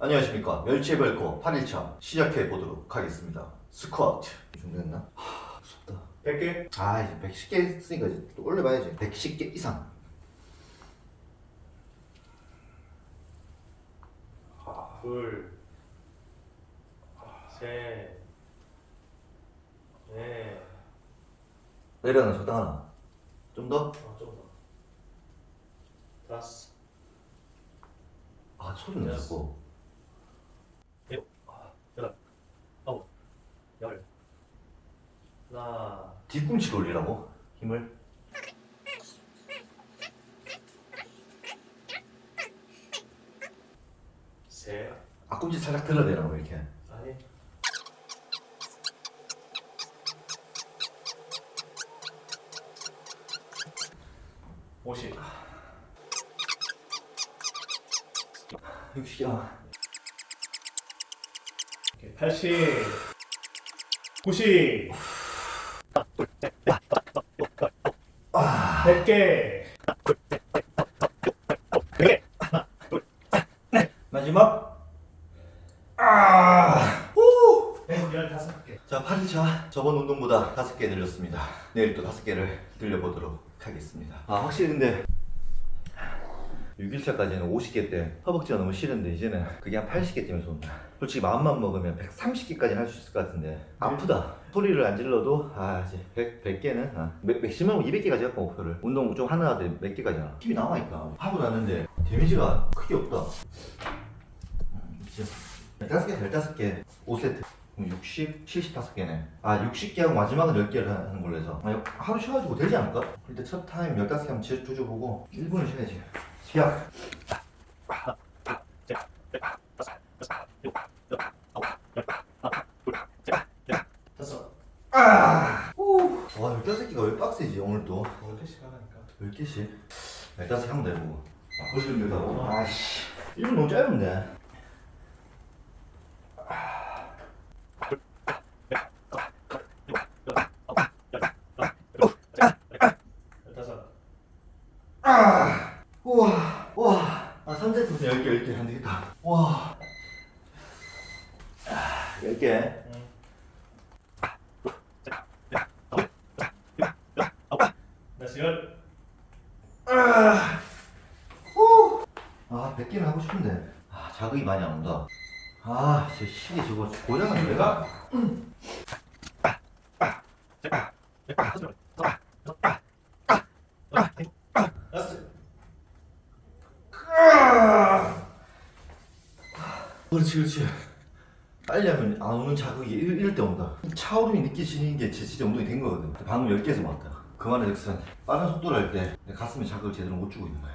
안녕하십니까 멸치의 별거 8일차 시작해 보도록 하겠습니다 스쿼트 준비됐나? 하 무섭다 100개? 아 이제 110개 했으니까 이제 또 올려봐야지 110개 이상 둘, 셋, 넷, 내려가는 적당하나? 좀 더? 어, 좀 더. 다섯, 아 소리 내고 일곱, 여덟, 아홉, 열. 하나, 뒤꿈치로 올리라고? 힘을? 셋, 앞꿈치 살짝 들어야 되라고 이렇게. 아니, 오십, 60야 오케이, 팔십, 구십, 백 개, 백 개. 마지막 아! 열다섯 개. 자 8일차 저번 운동보다 5개 늘렸습니다 내일 또 5개를 늘려보도록 하겠습니다 아 확실히 근데 6일차까지는 50개 때 허벅지가 너무 싫은데 이제는. 그게 한 80개 때문에 온다. 솔직히 마음만 먹으면 130개까지 할 수 있을 것 같은데. 아프다. 소리를 안 질러도 아 이제 100, 100개는 아, 맥, 맥시멈 200개까지 할거 목표를. 운동 좀 하느라도 몇 개까지나. 힘이 남아있다. 하고 나는데 데미지가 크게 없다. 음, 이제 15개 15개 5세트. 그럼 60, 75개네. 아 60개하고 마지막은 10개를 하는 걸로 해서. 아, 하루 쉬어가지고 되지 않을까? 일단 첫 타임 15개 한번 지- 조져보고 1분을 쉬어야지 시작 다섯. 아! 오! 와 15개가 왜 빡세지 오늘도 열 개씩 하라니까. 10개씩 15개 하면 되고 아? 아씨 1분 너무 짧은데 열다섯. 우와 와 아, 3세트부터 10개 10개 안 되겠다 와 아, 10개 응. 다시 열. 아 100개는 하고 싶은데. 아 자극이 많이 안 온다. 아저 시계 저거 고장은 내가. 그렇지 그렇지. 빨리 하면 안 오는 자극이 이럴, 이럴 때 온다. 차오름이 느껴지는 게 제- 진짜 운동이 된 거거든. 방금 10개에서 맞다. 그만의 즉슨. 빠른 속도로 할 때. 가슴에 자극을 제대로 못 주고 있는 거야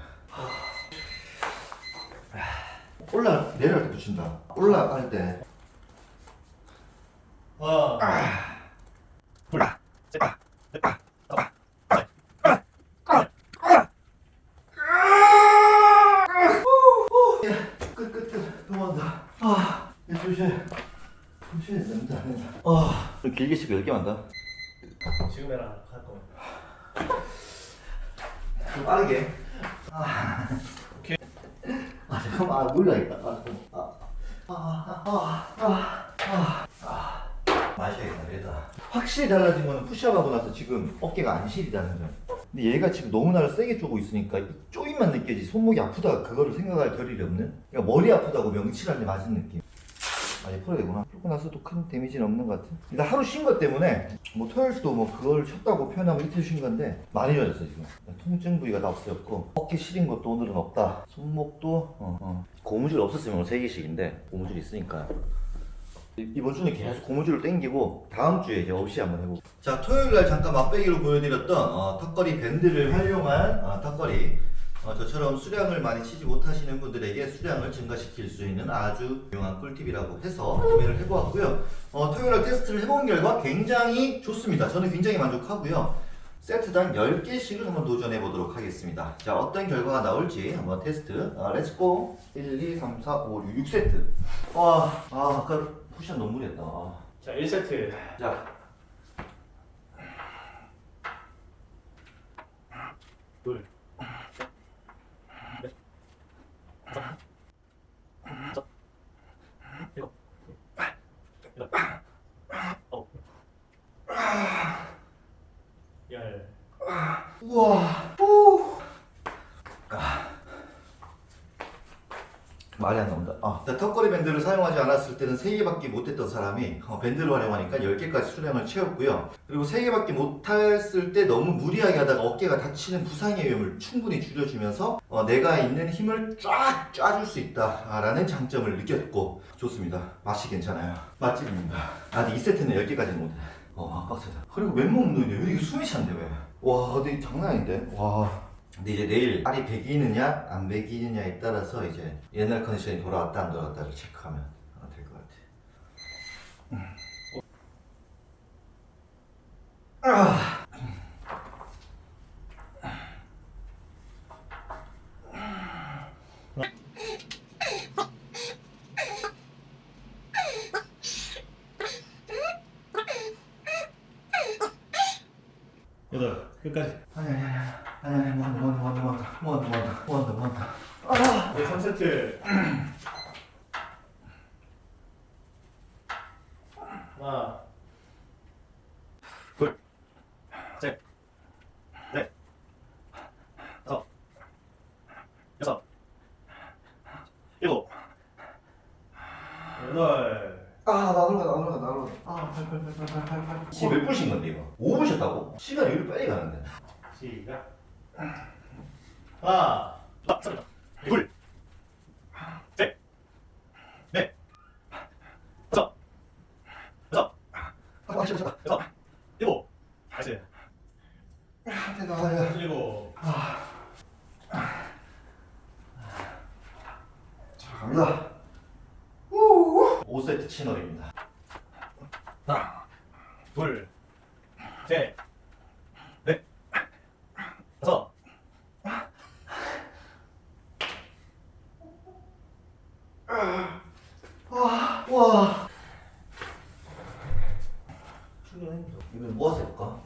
올라 내려갈 때 붙인다. 올라갈 때. 끝끝끝. 아. 조심 조심 된다 된다 아. 길게 치고 10개 만다 지금 해라. 할 거면. 좀 빠르게. 아. 아 잠깐만 아 몰라야겠다. 아 아, 마셔야겠다 얘다 확실히 달라진 거는 푸시업하고 나서 지금 어깨가 안 시리다는 점. 근데 얘가 지금 너무 나를 세게 쪼고 있으니까 이 쪼임만 느껴지 손목이 아프다 그거를 생각할 겨를이 없는? 그러니까 머리 아프다고 명치한테 맞은 느낌 많이 풀어야 되구나. 풀고 나서도 큰 데미지는 없는 것 같아 일단 하루 쉰 것 때문에 뭐 토요일도 뭐 그걸 쉬었다고 표현하고 이틀 쉰 건데 많이 좋아졌어 지금. 통증 부위가 다 없어졌고 어깨 시린 것도 오늘은 없다. 손목도 어, 어. 고무줄 없었으면 3개씩인데 고무줄 있으니까. 이- 이번 주는 계속 고무줄을 당기고 다음 주에 이제 없이 한번 해보고. 자 토요일 날 잠깐 맛배기로 보여드렸던 어, 턱걸이 밴드를 활용한 어, 턱걸이 어, 저처럼 수량을 많이 치지 못하시는 분들에게 수량을 증가시킬 수 있는 아주 유용한 꿀팁이라고 해서 구매를 해보았고요. 어, 토요일 날 테스트를 해본 결과 굉장히 좋습니다. 저는 굉장히 만족하고요. 세트당 10개씩을 한번 도전해 보도록 하겠습니다. 자 어떤 결과가 나올지 한번 테스트. 아, 렛츠고 1, 2, 3, 4, 5, 6, 6세트. 와, 아, 아까 쿠션 너무 무리했다. 아. 자, 1세트. 자. 둘. 셋. 넷. 다섯. 여섯. 일곱, 여덟, 아홉, 열. 우와. 후. 아. 말이 안 나온다. 아, 나 턱걸이 밴드를 사용하지 않았을 때는 3개밖에 못했던 사람이 어, 밴드를 활용하니까 10개까지 수량을 채웠고요. 그리고 3개밖에 못했을 때 너무 무리하게 하다가 어깨가 다치는 부상의 위험을 충분히 줄여주면서 어, 내가 있는 힘을 쫙 쫙줄 수 있다라는 장점을 느꼈고 좋습니다. 맛이 괜찮아요. 맛집입니다. 아, 근데 2세트는 10개까지는 못해. 어, 빡세다. 그리고 맨몸 운동인데 왜 이렇게 숨이 찬데 왜? 와, 근데 장난 아닌데? 와. 근데 이제 내일 팔이 배기느냐 안 배기느냐에 따라서 이제 옛날 컨디션이 돌아왔다 안 돌아왔다를 체크하면 될 것 같아. 아. 여덟. 끝까지. 아니 아니 아니 아니 아니 뭐한다 뭐한다 뭐한다 뭐한다 뭐한다 뭐한다 뭐한다 아. 네, 3세트. 하나, 둘, 셋, 넷, 다섯, 여섯, 일곱, 여덟. 아 나돌아 나돌아 나돌아 아팔팔팔팔팔팔 지금 몇 분씩 건데 이거? 5분 쉬었다고? 시간이 왜 이렇게 빨리 가는데 시작. 하나, 둘, 셋, 넷, 다섯, 여섯, 아 맞아 맞아 여섯, 일곱, 다시, 내가 일곱, 자 갑니다 우 5세트 치널입니다. 하나, 둘, 셋, 넷, 다섯, 와 충분했어 이건 뭐 할까?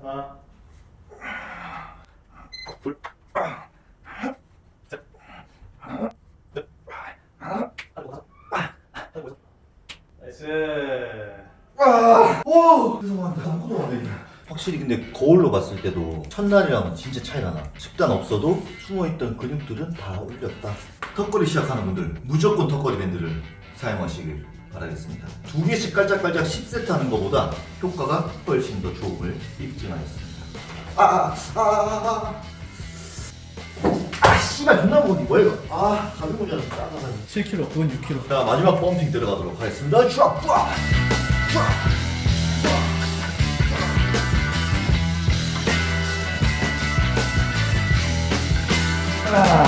하나, 둘, 셋, 넷, 하나, 다섯, 여섯. 나이스. 와! 오! 죄송합니다. 아무것도 안 돼. 확실히 근데 거울로 봤을 때도 첫날이랑은 진짜 차이가 나. 식단 없어도 숨어있던 근육들은 다 올렸다. 턱걸이 시작하는 분들 무조건 턱걸이 밴드를 사용하시길 바라겠습니다. 두 개씩 깔짝깔짝 10세트 하는 것보다 효과가 훨씬 더 좋음을 입증하였습니다. 아, 아, 아, 아, 아. 아, 씨발 존나 무거운데 뭐야 이거? 아, 가벼운 거잖아. 짜다가. 7kg, 그건 6kg. 자 마지막 펌핑 들어가도록 하겠습니다. 쫙, 쫙, 쫙. 아.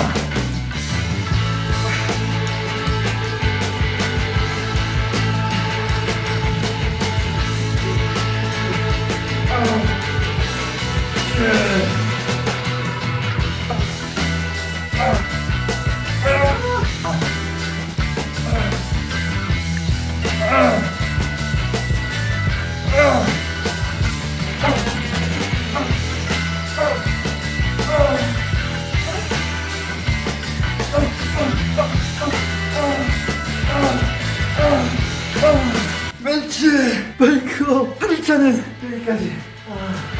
벤치, 바이크, 8일차는 여기까지. 아.